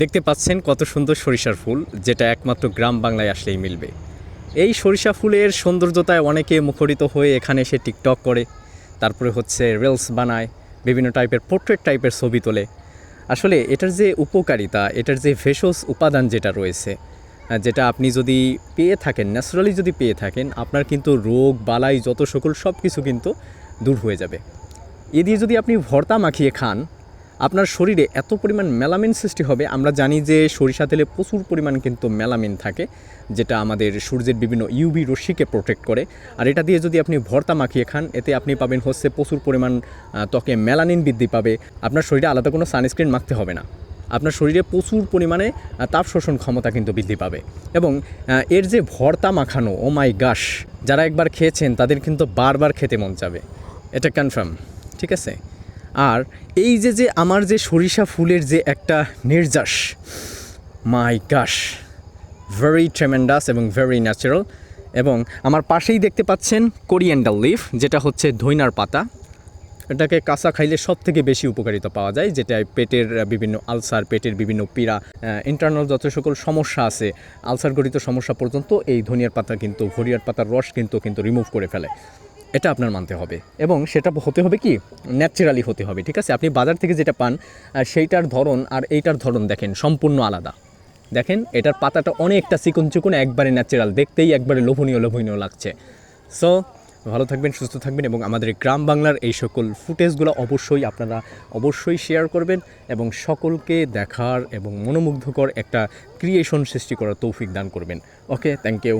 দেখতে পাচ্ছেন কত সুন্দর সরিষার ফুল, যেটা একমাত্র গ্রাম বাংলায় আসলেই মিলবে। এই সরিষা ফুলের সৌন্দর্যতায় অনেকে মুখরিত হয়ে এখানে এসে টিকটক করে, তারপরে হচ্ছে রিলস বানায়, বিভিন্ন টাইপের পোর্ট্রেট টাইপের ছবি তোলে। আসলে এটার যে উপকারিতা, এটার যে ভেষজ উপাদান যেটা রয়েছে যেটা আপনি যদি পেয়ে থাকেন ন্যাচারালি যদি পেয়ে থাকেন, আপনার কিন্তু রোগ, বালাই, যত সকল সব কিছু কিন্তু দূর হয়ে যাবে। এ দিয়ে যদি আপনি ভর্তা মাখিয়ে খান আপনার শরীরে এত পরিমাণ মেলামিন সৃষ্টি হবে, আমরা জানি যে সরিষা তেলে প্রচুর পরিমাণ কিন্তু মেলামিন থাকে, যেটা আমাদের সূর্যের বিভিন্ন ইউভি রশ্মিকে প্রোটেক্ট করে। আর এটা দিয়ে যদি আপনি ভর্তা মাখিয়ে খান, এতে আপনি পাবেন হচ্ছে প্রচুর পরিমাণ ত্বকে মেলানিন বৃদ্ধি পাবে। আপনার শরীরে আলাদা কোনো সানস্ক্রিন মাখতে হবে না। আপনার শরীরে প্রচুর পরিমাণে তাপ শোষণ ক্ষমতা কিন্তু বৃদ্ধি পাবে। এবং এর যে ভর্তা মাখানো ও মাই গাশ যারা একবার খেয়েছেন, তাদের কিন্তু বারবার খেতে মন চাবে। এটা কনফার্ম ঠিক আছে? আর এই যে যে আমার যে সরিষা ফুলের যে একটা নির্যাস মাই গাশ ভেরি ট্রেমেন্ডাস এবং ভেরি ন্যাচারাল এবং আমার পাশেই দেখতে পাচ্ছেন কোরিয়েন্ডাল লিফ যেটা হচ্ছে ধইনার পাতা। এটাকে কাঁচা খাইলে সব থেকে বেশি উপকারিতা পাওয়া যায়, যেটা পেটের বিভিন্ন আলসার, পেটের বিভিন্ন পীড়া ইন্টারনাল যত সকল সমস্যা আছে আলসার আলসারগঠিত সমস্যা পর্যন্ত এই ধনিয়ার পাতা কিন্তু, ঘড়িয়ার পাতার রস কিন্তু কিন্তু রিমুভ করে ফেলে। এটা আপনার মানতে হবে। এবং সেটা হতে হবে কি? ন্যাচারালি হতে হবে, ঠিক আছে? আপনি বাজার থেকে যেটা পান সেইটার ধরন আর এইটার ধরন দেখেন, সম্পূর্ণ আলাদা। দেখেন, এটার পাতাটা অনেকটা চিকন চিকন একবারে ন্যাচারাল দেখতেই একবারে লোভনীয় লোভনীয় লাগছে। সো ভালো থাকবেন, সুস্থ থাকবেন এবং আমাদের গ্রাম বাংলার এই সকল ফুটেজগুলো অবশ্যই আপনারা অবশ্যই শেয়ার করবেন এবং সকলকে দেখার এবং মনোমুগ্ধকর একটা ক্রিয়েশন সৃষ্টি করার তৌফিক দান করবেন। Okay thank you